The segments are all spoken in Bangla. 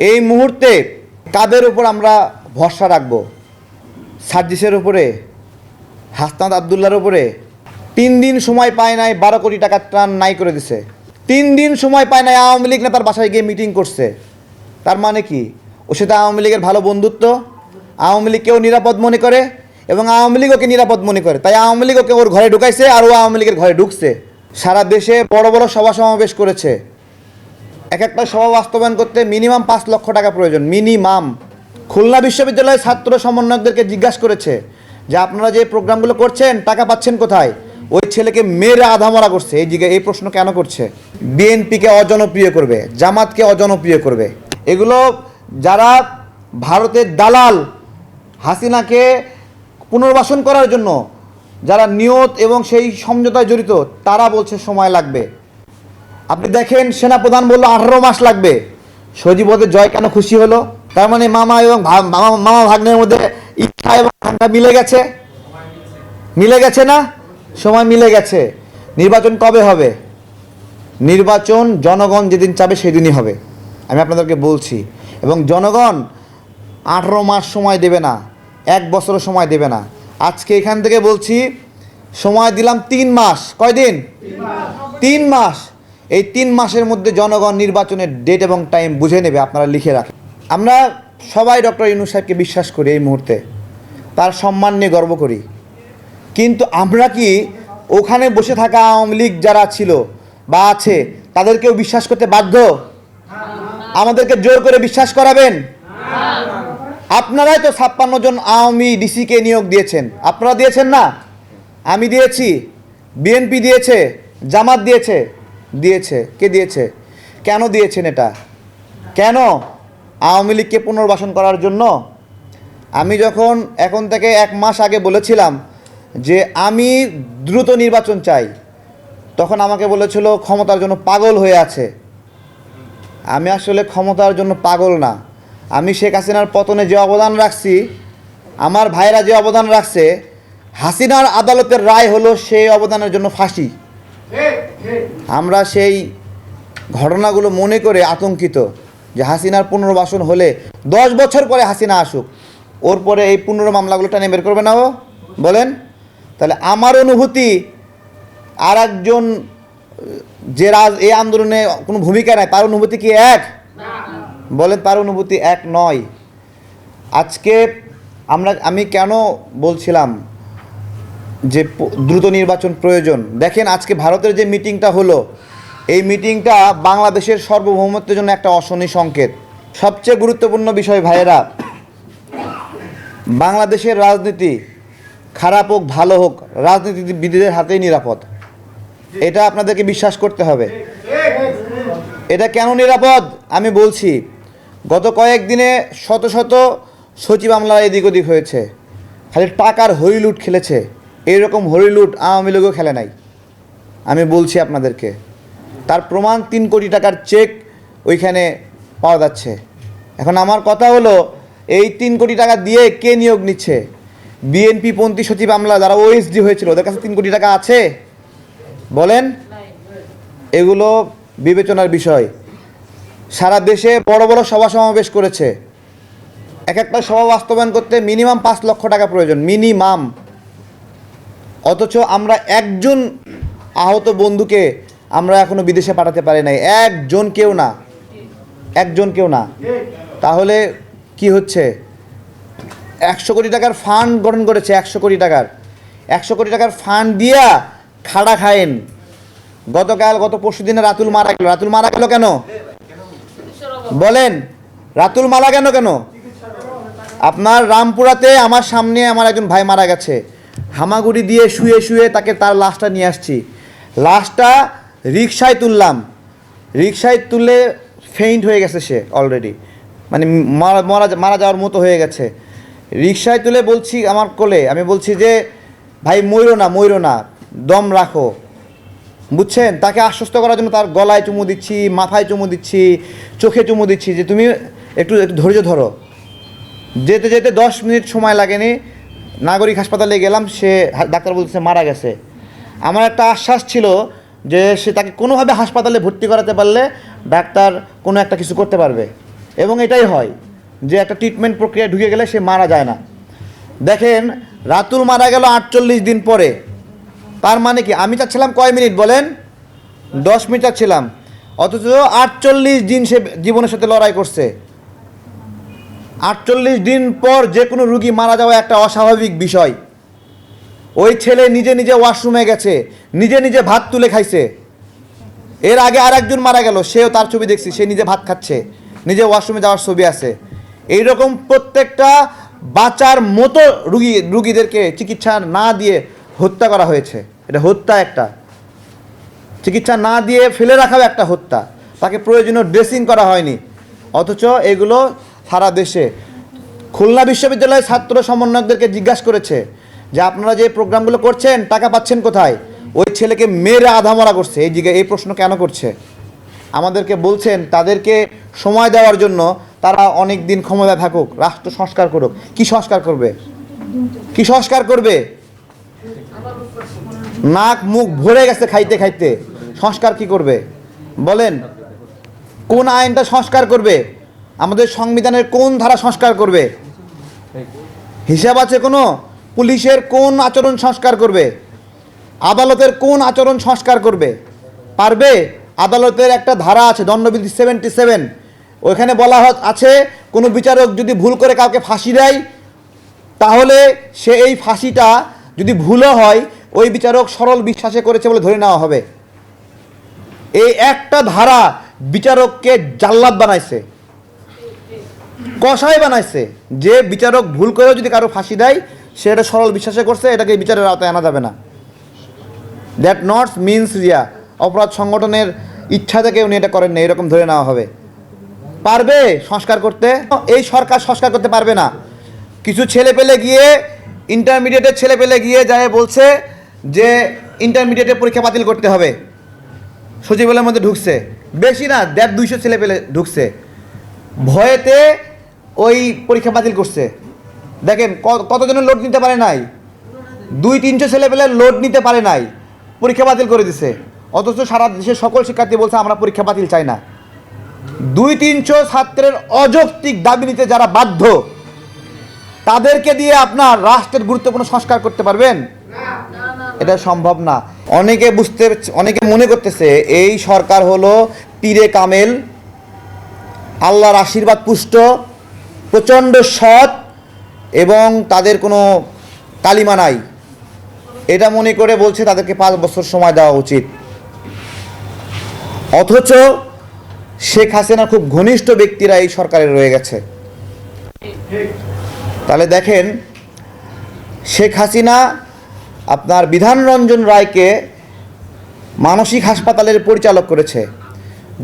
এই মুহূর্তে কাদের উপর আমরা ভরসা রাখব? সার্জিসের উপরে? হাসনাত আবদুল্লার উপরে? তিন দিন সময় পায় নাই, বারো কোটি টাকার ত্রাণ নাই করে দিছে। তিন দিন সময় পায় নাই, আওয়ামী লীগ নেতার বাসায় গিয়ে মিটিং করছে। তার মানে কি? ওর সাথে আওয়ামী লীগের ভালো বন্ধুত্ব। আওয়ামী লীগকেও নিরাপদ মনে করে এবং আওয়ামী লীগ ওকে নিরাপদ মনে করে। তাই আওয়ামী লীগ ওকে ওর ঘরে ঢুকাইছে আর ও আওয়ামী লীগের ঘরে ঢুকছে। সারা দেশে বড় বড় সভা সমাবেশ করেছে। এক একটা সভা বাস্তবায়ন করতে মিনিমাম পাঁচ লক্ষ টাকা প্রয়োজন, মিনিমাম। খুলনা বিশ্ববিদ্যালয়ের ছাত্র সমন্বয়কদেরকে জিজ্ঞাসা করেছে যে, আপনারা যে প্রোগ্রামগুলো করছেন, টাকা পাচ্ছেন কোথায়? ওই ছেলেকে মেরে আধামরা করছে। এই জিজ্ঞা, এই প্রশ্ন কেন করছে? বিএনপিকে অজনপ্রিয় করবে, জামাতকে অজনপ্রিয় করবে। এগুলো যারা ভারতের দালাল, হাসিনাকে পুনর্বাসন করার জন্য যারা নিয়ত এবং সেই সমঝোতায় জড়িত, তারা বলছে সময় লাগবে। আপনি দেখেন সেনাপ্রধান বলল আঠারো মাস লাগবে। সজীবদের জয় কেন খুশি হলো? তার মানে মামা এবং মামা মামা ভাগ্নের মধ্যে ইচ্ছা এবং আকাঙ্ক্ষা মিলে গেছে? মিলে গেছে না? সময় মিলে গেছে। নির্বাচন কবে হবে? নির্বাচন জনগণ যেদিন চাবে সেদিনই হবে। আমি আপনাদেরকে বলছি। এবং জনগণ আঠারো মাস সময় দেবে না। এক বছরও সময় দেবে না। আজকে এখান থেকে বলছি, সময় দিলাম তিন মাস। কয়দিন? তিন মাস। এই তিন মাসের মধ্যে জনগণ নির্বাচনের ডেট এবং টাইম বুঝে নেবে, আপনারা লিখে রাখেন। আমরা সবাই ডক্টর ইউনুস সাহেবকে বিশ্বাস করি এই মুহূর্তে। তার সম্মান নিয়ে গর্ব করি। কিন্তু আমরা কি ওখানে বসে থাকা আওয়ামী লীগ যারা ছিল বা আছে, তাদেরকেও বিশ্বাস করতে বাধ্য? আমাদেরকে জোর করে বিশ্বাস করাবেন? আপনারাই তো ছাপ্পান্ন জন আওয়ামী ডিসিকে নিয়োগ দিয়েছেন। আপনারা দিয়েছেন না? আমি দিয়েছি। বিএনপি দিয়েছে। জামাত দিয়েছে। দিয়েছে? কে দিয়েছে? কেন দিয়েছেন এটা? কেন? আওয়ামী লীগকে পুনর্বাসন করার জন্য? আমি যখন এখন থেকে এক মাস আগে বলেছিলাম যে আমি দ্রুত নির্বাচন চাই, তখন আমাকে বলেছিল, ক্ষমতার জন্য পাগল হয়ে আছে। আমি আসলে ক্ষমতার জন্য পাগল না। আমি শেখ হাসিনার পতনে যে অবদান রাখছি, আমার ভাইরা যে অবদান রাখছে, হাসিনার আদালতের রায় হলো সেই অবদানের জন্য ফাঁসি। আমরা সেই ঘটনাগুলো মনে করে আতঙ্কিত যে হাসিনার পুনর্বাসন হলে দশ বছর পরে হাসিনা আসুক, ওর পরে এই পুনর মামলাগুলো টেনে বের করবে না ও? বলেন? তাহলে আমার অনুভূতি আর একজন যে রাজ, এই আন্দোলনে কোনো ভূমিকা নেয় তার অনুভূতি কি এক? বলেন, তার অনুভূতি এক নয়। আজকে আমরা, আমি কেন বলছিলাম যে দ্রুত নির্বাচন প্রয়োজন। দেখেন, আজকে ভারতের যে মিটিংটা হলো, এই মিটিংটা বাংলাদেশের সার্বভৌমত্বের জন্য একটা অশনি সংকেত। সবচেয়ে গুরুত্বপূর্ণ বিষয়, ভাইয়েরা, বাংলাদেশের রাজনীতি খারাপ হোক, ভালো হোক, রাজনীতিবিদদের হাতেই নিরাপদ। এটা আপনাদেরকে বিশ্বাস করতে হবে। এটা কেন নিরাপদ? আমি বলছি, গত কয়েকদিনে শত শত সচিব আমলা এদিক ওদিক হয়েছে। খালি টাকার হরিলুট খেলেছে। এইরকম হরিলুট আওয়ামী লীগও খেলে নাই। আমি বলছি আপনাদেরকে, তার প্রমাণ তিন কোটি টাকার চেক ওইখানে পাওয়া যাচ্ছে। এখন আমার কথা হলো, এই তিন কোটি টাকা দিয়ে কে নিয়োগ নিচ্ছে? বিএনপি পন্থী সচিব আমলা যারা ওএসডি হয়েছিল, ওদের কাছে তিন কোটি টাকা আছে? বলেন। এগুলো বিবেচনার বিষয়। সারা দেশে বড় বড় সভা সমাবেশ করেছে। এক একটা সভা বাস্তবায়ন করতে মিনিমাম পাঁচ লক্ষ টাকা প্রয়োজন, মিনিমাম। অথচ আমরা একজন আহত বন্ধুকে আমরা এখনও বিদেশে পাঠাতে পারি নাই। একজন কেউ না। একজন কেউ না। তাহলে কি হচ্ছে? একশো কোটি টাকার ফান্ড গঠন করেছে একশো কোটি টাকার। একশো কোটি টাকার ফান্ড দিয়া খাড়া খায়েন গতকাল, গত পরশু দিনে রাতুল মারা গেল। রাতুল মারা গেল কেন? বলেন, রাতুল মারা কেন কেন? আপনার রামপুরাতে আমার সামনে আমার একজন ভাই মারা গেছে। হামাগুড়ি দিয়ে শুয়ে শুয়ে তাকে তার লাশটা নিয়ে আসছি। লাশটা রিক্সায় তুললাম। রিক্সায় তুলে ফেইন্ট হয়ে গেছে সে অলরেডি মানে মারা মারা যাওয়ার মতো হয়ে গেছে। রিক্সায় তুলে বলছি আমার কোলে, আমি বলছি যে, ভাই ময়ূরো না ময়ূরো না, দম রাখো। বুঝছেন? তাকে আশ্বস্ত করার জন্য তার গলায় চুমু দিচ্ছি, মাথায় চুমু দিচ্ছি, চোখে চুমু দিচ্ছি যে, তুমি একটু একটু ধৈর্য ধরো। যেতে যেতে দশ মিনিট সময় লাগেনি। নাগরিক হাসপাতালে গেলাম, সে ডাক্তার বলছে মারা গেছে। আমার একটা আশ্বাস ছিল যে সে তাকে কোনোভাবে হাসপাতালে ভর্তি করাতে পারলে ডাক্তার কোনো একটা কিছু করতে পারবে। এবং এটাই হয় যে একটা ট্রিটমেন্ট প্রক্রিয়া ঢুকে গেলে সে মারা যায় না। দেখেন, রাতুল মারা গেল আটচল্লিশ দিন পরে। তার মানে কি? আমি চাচ্ছিলাম কয় মিনিট বলেন? দশ মিনিট চাচ্ছিলাম অথচ আটচল্লিশ দিন সে জীবনের সাথে লড়াই করছে। আটচল্লিশ দিন পর যে কোনো রুগী মারা যাওয়া একটা অস্বাভাবিক বিষয়। ওই ছেলে নিজে নিজে ওয়াশরুমে গেছে, নিজে নিজে ভাত তুলে খাইছে। এর আগে আর একজন মারা গেল, সেও তার ছবি দেখছি, সে নিজে ভাত খাচ্ছে, নিজে ওয়াশরুমে যাওয়ার ছবি আছে। এইরকম প্রত্যেকটা বাঁচার মতো রুগী, রুগীদেরকে চিকিৎসা না দিয়ে হত্যা করা হয়েছে। এটা হত্যা একটা। চিকিৎসা না দিয়ে ফেলে রাখাও একটা হত্যা। তাকে প্রয়োজনীয় ড্রেসিং করা হয়নি। অথচ এগুলো সারা দেশে। খুলনা বিশ্ববিদ্যালয়ের ছাত্র সমন্বয়কদেরকে জিজ্ঞাসা করেছে যে, আপনারা যে প্রোগ্রামগুলো করছেন, টাকা পাচ্ছেন কোথায়? ওই ছেলেকে মেরে আধামরা করছে। এই জিজ্ঞা এই প্রশ্ন কেন করছে? আমাদেরকে বলছেন, তাদেরকে সময় দেওয়ার জন্য তারা অনেক দিন ক্ষমতায় থাকুক, রাষ্ট্র সংস্কার করুক। কি সংস্কার করবে? কি সংস্কার করবে? নাক মুখ ভরে গেছে খাইতে খাইতে। সংস্কার কি করবে? বলেন, কোন আইনটা সংস্কার করবে? আমাদের সংবিধানের কোন ধারা সংস্কার করবে? হিসাব আছে কোনো? পুলিশের কোন আচরণ সংস্কার করবে? আদালতের কোন আচরণ সংস্কার করবে? পারবে? আদালতের একটা ধারা আছে, দণ্ডবিধি সেভেন্টি সেভেন ওইখানে বলা আছে, কোনো বিচারক যদি ভুল করে কাউকে ফাঁসি দেয়, তাহলে সে এই ফাঁসিটা যদি ভুলও হয়, ওই বিচারক সরল বিশ্বাসে করেছে বলে ধরে নেওয়া হবে। এই একটা ধারা বিচারককে জাল্লাদ বানাইছে। কষাই বানাইছে। যে বিচারক ভুল করেও যদি কারও ফাঁসি দেয়, সে এটা সরল বিশ্বাসে করছে, এটাকে বিচারের আওতায় আনা যাবে না। দ্যাট নট মিনস রিয়া অপরাধ সংগঠনের ইচ্ছা থেকে উনি এটা করেন না এরকম ধরে নেওয়া হবে। পারবে সংস্কার করতে? এই সরকার সংস্কার করতে পারবে না। কিছু ছেলে পেলে গিয়ে ইন্টারমিডিয়েটের ছেলে পেলে গিয়ে যায় বলছে যে ইন্টারমিডিয়েটের পরীক্ষা বাতিল করতে হবে। সচিবালয়ের মধ্যে ঢুকছে। বেশি না, দেড় দুইশো ছেলে পেলে ঢুকছে। ভয়েতে ওই পরীক্ষা বাতিল করছে। দেখেন কতজনের লোড নিতে পারে নাই? দুই তিনশো ছেলে পেলে লোড নিতে পারে নাই। পরীক্ষা বাতিল করে দিছে। অথচ সারা দেশের সকল শিক্ষার্থী বলছে, আমরা পরীক্ষা বাতিল চাই না। দুই তিনশো ছাত্রের অযৌক্তিক দাবি নিতে যারা বাধ্য, তাদেরকে দিয়ে আপনার রাষ্ট্রের গুরুত্বপূর্ণ সংস্কার করতে পারবেন? এটা সম্ভব না। অনেকে বুঝতে অনেকে মনে করতেছে, এই সরকার হলো পীরে কামেল আল্লাহর আশীর্বাদ পুষ্ট, প্রচণ্ড সৎ এবং তাদের কোনো কালিমা নাই। এটা মনে করে বলছে তাদেরকে পাঁচ বছর সময় দেওয়া উচিত। অথচ শেখ হাসিনা খুব ঘনিষ্ঠ ব্যক্তিরা এই সরকারে রয়ে গেছে। তাহলে দেখেন, শেখ হাসিনা আপনার বিধানরঞ্জন রায়কে মানসিক হাসপাতালের পরিচালক করেছে।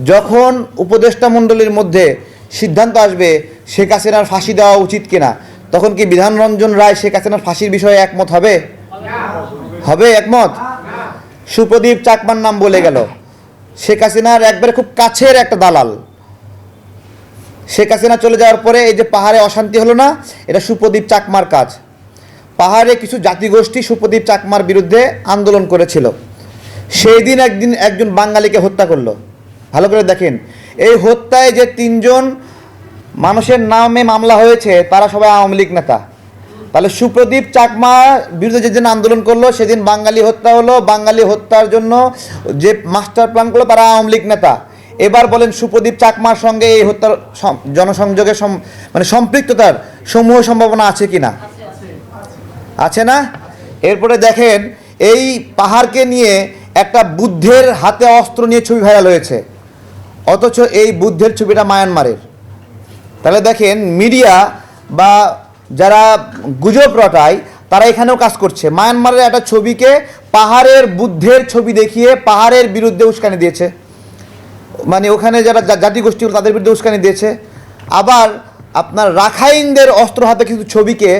যখন উপদেষ্টা মণ্ডলীর মধ্যে সিদ্ধান্ত আসবে শেখ হাসিনার ফাঁসি দেওয়া উচিত কিনা, তখন কি বিধানরঞ্জন রায় শেখ হাসিনার ফাঁসির বিষয়ে একমত হবে? হবে একমত? সুপ্রদীপ চাকমার নাম বলে গেল। শেখ হাসিনার একবারে খুব কাছের একটা দালাল। শেখ হাসিনা চলে যাওয়ার পরে এই যে পাহাড়ে অশান্তি হলো না, এটা সুপ্রদীপ চাকমার কাজ। পাহাড়ে কিছু জাতিগোষ্ঠী সুপ্রদীপ চাকমার বিরুদ্ধে আন্দোলন করেছিল। সেই দিন একদিন একজন বাঙালিকে হত্যা করল। ভালো করে দেখেন। এই হত্যায় যে তিনজন মানুষের নামে মামলা হয়েছে, তারা সবাই আওয়ামী লীগ নেতা। তাহলে সুপ্রদীপ চাকমা বিরুদ্ধে যেদিন আন্দোলন করল, সেদিন বাঙালি হত্যা হলো। বাঙালি হত্যার জন্য যে মাস্টার প্ল্যান করল, তারা আওয়ামী লীগ নেতা। এবার বলেন সুপ্রদীপ চাকমার সঙ্গে এই হত্যার জনসংযোগের মানে সম্পৃক্ততার সমূহ সম্ভাবনা আছে কি না আছে না? এরপরে দেখেন, এই পাহাড়কে নিয়ে একটা বুদ্ধের হাতে অস্ত্র নিয়ে ছবি ভাইরাল হয়েছে। অথচ এই বুদ্ধের ছবিটা মায়ানমারের। তাহলে দেখেন, মিডিয়া বা যারা গুজব রটায়, তারা এখানেও কাজ করছে। মায়ানমারের একটা ছবিকে পাহাড়ের বুদ্ধের ছবি দেখিয়ে পাহাড়ের বিরুদ্ধে উস্কানি দিয়েছে। মানে ওখানে যারা জাতিগোষ্ঠীগুলো তাদের বিরুদ্ধে উস্কানি দিয়েছে। আবার আপনার রাখাইনদের অস্ত্র হাতে কিছু ছবিকে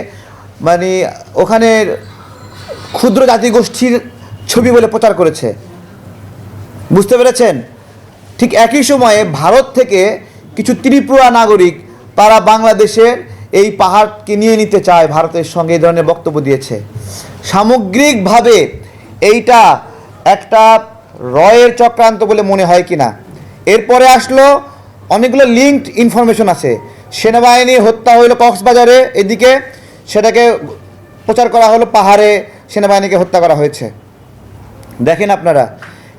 মানে ওখানের ক্ষুদ্র জাতিগোষ্ঠীর ছবি বলে প্রচার করেছে। বুঝতে পেরেছেন? ঠিক একই সময়ে ভারত থেকে কিছু ত্রিপুরা নাগরিক তারা বাংলাদেশের এই পাহাড়কে নিয়ে নিতে চায়, ভারতের সঙ্গে এই ধরনের বক্তব্য দিয়েছে। সামগ্রিকভাবে এইটা একটা রয়ের চক্রান্ত বলে মনে হয় কি না এরপরে আসলো অনেকগুলো লিঙ্কড ইনফরমেশন আছে। সেনাবাহিনী হত্যা হইল কক্সবাজারে, এদিকে সেটাকে প্রচার করা হলো পাহাড়ে, সেনাবাহিনীকে হত্যা করা হয়েছে। দেখেন আপনারা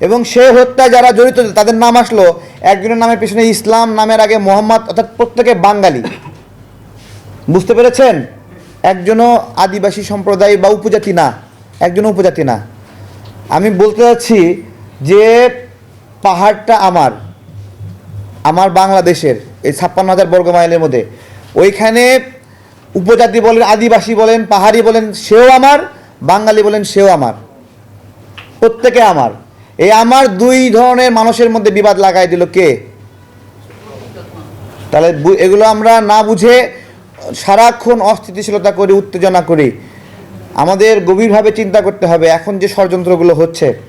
এবং সে হত্যায় যারা জড়িত তাদের নাম আসলো একজনের নামের পিছনে ইসলাম নামের আগে মোহাম্মদ, অর্থাৎ প্রত্যেকে বাঙালি। বুঝতে পেরেছেন? একজনও আদিবাসী সম্প্রদায় বা উপজাতি না। একজনও উপজাতি না। আমি বলতে চাচ্ছি যে পাহাড়টা আমার আমার বাংলাদেশের, এই ছাপ্পান্ন হাজার বর্গ মাইলের মধ্যে। ওইখানে উপজাতি বলেন, আদিবাসী বলেন, পাহাড়ি বলেন, সেও আমার, বাঙালি বলেন, সেও আমার। প্রত্যেকে আমার। এই আমার দুই ধরনের মানুষের মধ্যে বিবাদ লাগাই দিল কে? তাহলে এগুলো আমরা না বুঝে সারাক্ষণ অস্থিতিশীলতা করি, উত্তেজনা করি। আমাদের গভীরভাবে চিন্তা করতে হবে, এখন যে ষড়যন্ত্রগুলো হচ্ছে।